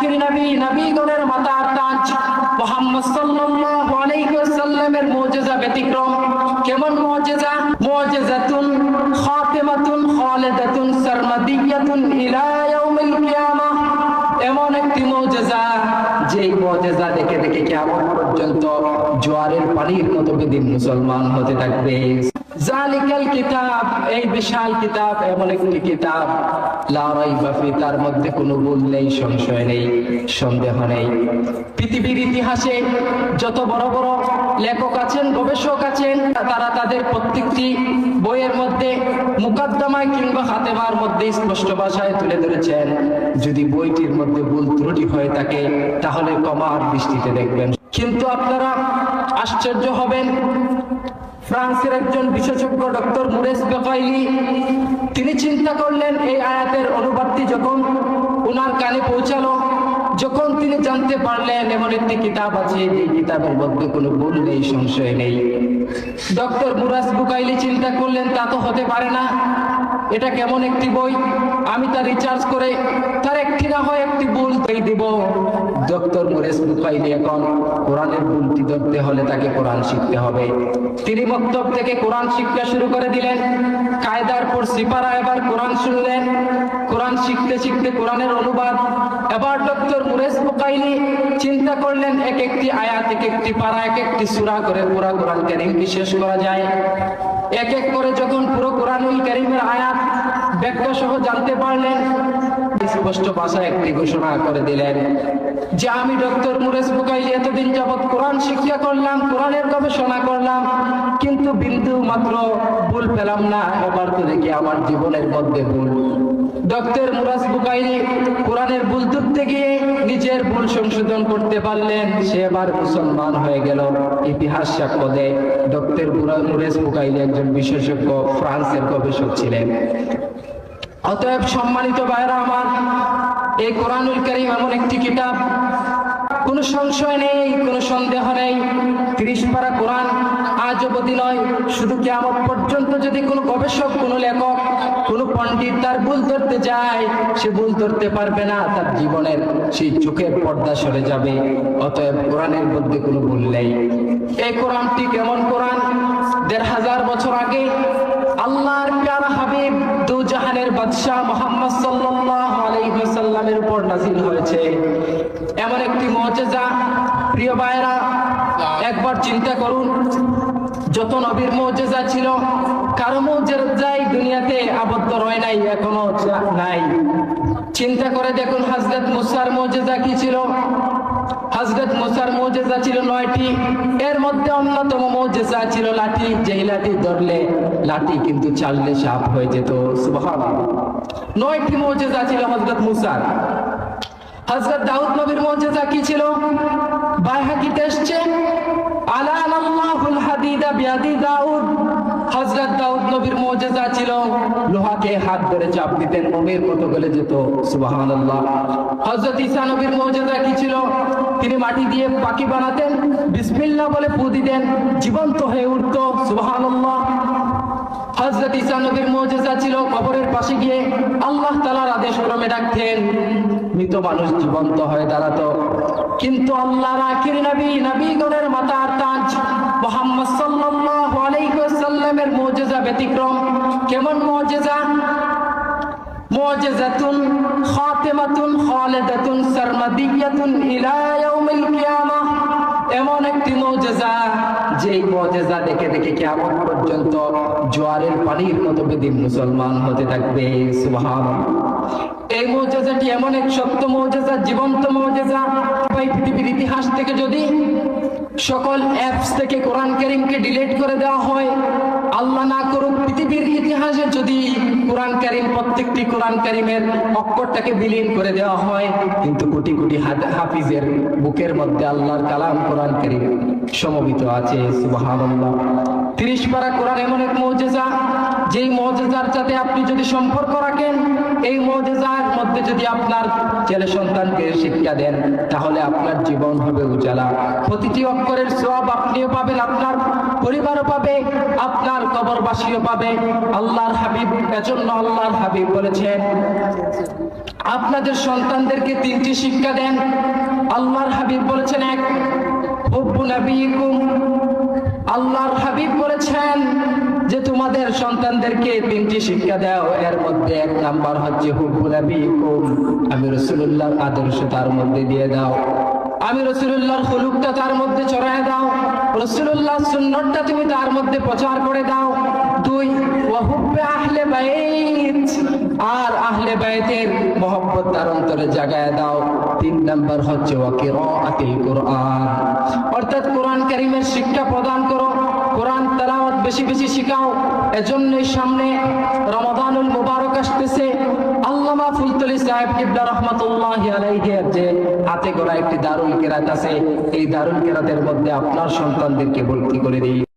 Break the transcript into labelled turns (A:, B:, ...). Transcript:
A: আখির নবী, নবীগণের মাতার তাজ মোহাম্মদ সাল্লাল্লাহু আলাইহি ওয়াসাল্লামের মুজিজা ব্যতিক্রম। কেমন মুজিজা? মুজিজাতুন খাতিমাতুন খালিদাতুন সারমাদিয়াতুন ইলা ইয়াউমিল কিয়ামাহ এমন একটি মুজিজা। যেই মুজিজা দেখে দেখে কিয়ামত পর্যন্ত জোয়ারের পানির মতো বেদিন মুসলমান হতে থাকবে। জালিকাল কিতাব, এই বিশাল কিতাব, এমন একটি কিতাব তার মধ্যে কোনো ভুল নেই, সংশয় নেই, সন্দেহ নেই। পৃথিবীর ইতিহাসে যত বড় বড় লেখক আছেন, গবেষক আছেন, তারা তাদের প্রত্যেকটি বইয়ের মধ্যে মুকদ্দমায় কিংবা হাতেমার মধ্যে স্পষ্ট ভাষায় তুলে ধরেছেন। যদি বইটির মধ্যে ভুল ত্রুটি হয়ে থাকে, তাহলে কমার দৃষ্টিতে দেখবেন। কিন্তু আপনারা আশ্চর্য হবেন, ফ্রান্সের একজন বিশেষজ্ঞ ডক্টর মুরেশ বেকাইলি, তিনি চিন্তা করলেন, এই আয়াতের অনুবাদটি যখন ওনার কানে পৌঁছালো যখন তিনি জানতে পারলেন এমন একটি কিতাব আছে যে কিতাবের মধ্যে কোনো ভুল নেই, সংশয় নেই। ডক্টর মুরাস বুকাইলি চিন্তা করলেন, তা তো হতে পারে না। এটা কেমন একটি বই? আমি তা রিচার্জ করে, তার একটি না হয় একটি ভুল তাই দিব। ডক্টর মুরেস বুকাইলি এখন কোরআনের ভুলটি ধরতে হলে তাকে কোরআন শিখতে হবে। তিনি মক্তব থেকে কোরআন শিক্ষা শুরু করে দিলেন। কায়দার পর সিপারা এবার কোরআন শুনলেন। কোরআন শিখতে শিখতে কোরআনের অনুবাদ। এবার ডক্টর মুরেস বুকাইলি চিন্তা করলেন এক একটি আয়াত এক একটি পারা এক একটি সূরা করে পুরা কোরআন কারীমকে শেষ করা যায়? এক এক করে যখন পুরো কোরআনুল কারীমের আয়াত ব্যাখ্যা সহ জানতে পারলেন স্পষ্ট ভাষায় একটি ঘোষণা করে দিলেন যে আমি ডক্টর মুরেস বুকাইলি এতদিন যাবৎ কোরআন শিক্ষা করলাম, কোরআনের গবেষণা করলাম, কিন্তু বিন্দু মাত্র ভুল পেলাম না, এবার তো দেখি আমার জীবনের মধ্যে ভুল। ডক্টর মুরাস বুকাইনি কোরআনের ভুল ধরতে গিয়ে নিজের ভুল সংশোধন করতে পারলেন, সে এবার মুসলমান হয়ে গেল। ইতিহাস সাক্ষ্য দেয়, ডক্টর মুরেস বুকাইনি একজন বিশেষজ্ঞ, ফ্রান্সের গবেষক ছিলেন। অতএব সম্মানিত ভাইরা আমার, এই কোরআনুল করিম এমন একটি কিতাব কোনো সংশয় নেই, কোনো সন্দেহ নেই। তিরিশ পারা কোরআন আজ অবধি নয়। শুধু কি আমার পর্যন্ত যদি কোনো গবেষক, কোনো লেখক, কোনো পণ্ডিত তার ভুল ধরতে যায়, সে ভুল ধরতে পারবে না। তার জীবনের সেই চোখের পর্দা সরে যাবে। অতএব কোরআনের মধ্যে কোনো ভুল নেই। এই কোরআনটি কেমন কোরআন দেড় হাজার বছর আগে আল্লাহর প্যারা হাবিব দু জাহানের বাদশাহ মোহাম্মদ সাল্লাল্লাহু আলাইহি নাযিল হয়েছে। এমন একটি মুজিজা, প্রিয় ভাইরা একবার চিন্তা করুন, যত নবীর মুজিজা ছিল, কারও মুজিজাই দুনিয়াতে আবদ্ধ রয় নাই, এখনও নাই। চিন্তা করে দেখুন, হযরত মুসার মুজিজা কি ছিল? হজরত মুসার মৌজেজা ছিল নয়টি, এর মধ্যে অন্যতম মৌজেজা ছিল লাঠি, যেই লাঠি ধরলে লাঠি কিন্তু চাললে সাপ হয়ে যেত নয়টি মৌজেজা ছিল হজরত মুসার। হজরত দাউদ নবীর মৌজেজা কি ছিল বাইহাকিতে এসছে দাউদ। হজরত ছিল লোহাকে হাত ধরে চাপ দিতেন মতো যেত। কি ছিল তিনি মাটি দিয়ে পাখি বানাতেন। বলে জীবন্ত হয়ে উঠত। সুবহানাল্লাহ। হজরত ঈসা নবীর মৌজেজা ছিল, কবরের পাশে গিয়ে আল্লাহ তালার আদেশ ক্রমে ডাকতেন। মৃত মানুষ জীবন্ত হয়ে দাঁড়াতো। কিন্তু আল্লাহর আখির নবী, নবীগণের মাতার তাজ, মোহাম্মদ সাল্লাল্লাহু আলাইহি ওয়াসাল্লামের মুজিজা ব্যতিক্রম। কেমন মুজিজা? মুজিজাতুন, খাতিমাতুন, খালিদাতুন, সারমাদিয়াতুন ইলা ইয়াউমিল কিয়ামাহ এমন একটি মুজিজা। যেই মজেজা দেখে দেখে কিয়ামত পর্যন্ত জোয়ারের পানির মতো বেদিন মুসলমান হতে থাকবে সুহান এই মজেজাটি এমন এক সত্য মজেজা, জীবন্ত মজেজা। পৃথিবীর ইতিহাস থেকে যদি সকল অ্যাপস থেকে কোরআন করিমকে ডিলিট করে দেওয়া হয়, আল্লাহ না করুক, পৃথিবীর ইতিহাসে যদি কোরআন করিম, প্রত্যেকটি কোরআন করিমের অক্ষরটাকে বিলীন করে দেওয়া হয়। কিন্তু কোটি কোটি হাফিজের বুকের মধ্যে আল্লাহর কালাম কোরআন করিম সমবিত আছে, সুবহানাল্লাহ। তিরিশ পারা কোরআন এমন এক মৌজেজা, যেই মৌজেজার সাথে আপনি যদি সম্পর্ক রাখেন, এই মৌজেজা শিক্ষার মধ্যে যদি আপনার ছেলে সন্তানকে শিক্ষা দেন, তাহলে আপনার জীবন হবে উজালা। প্রতিটি অক্ষরের সব আপনিও পাবেন, আপনার পরিবারও পাবে, আপনার কবরবাসীও পাবে। আল্লাহর হাবিব এজন্য আল্লাহর হাবিব বলেছেন, আপনাদের সন্তানদেরকে তিনটি শিক্ষা দেন। আল্লাহর হাবিব বলেছেন এক আল্লাহর হাবিব বলেছেন যে, তোমাদের সন্তানদেরকে তিনটি শিক্ষা দাও। এর মধ্যে এক নাম্বার হচ্ছে নবীকুম আমি রসুল্লাহর আদর্শ তার মধ্যে দিয়ে দাও। আমি রসুল্লাহর হলুকটা তার মধ্যে চড়ায় দাও। রসুল্লাহ সুন্নতটা তুমি তার মধ্যে প্রচার করে দাও। দুই আহলে বাইত। আর আহলে বাইতের মহব্বত তার অন্তরে জাগায় দাও। তিন হচ্ছে কোরআন। অর্থাৎ কোরআন শিক্ষা প্রদান করো, কোরআন বেশি বেশি সামনে রমাদানুল মুবারক আসতেছে। আল্লামা ফুলতলি সাহেব রহমাতুল্লাহি যে হাতে গড়া একটি দারুল কেরাত আছে, এই দারুল কেরাতের মধ্যে আপনার সন্তানদেরকে ভর্তি করে দিই।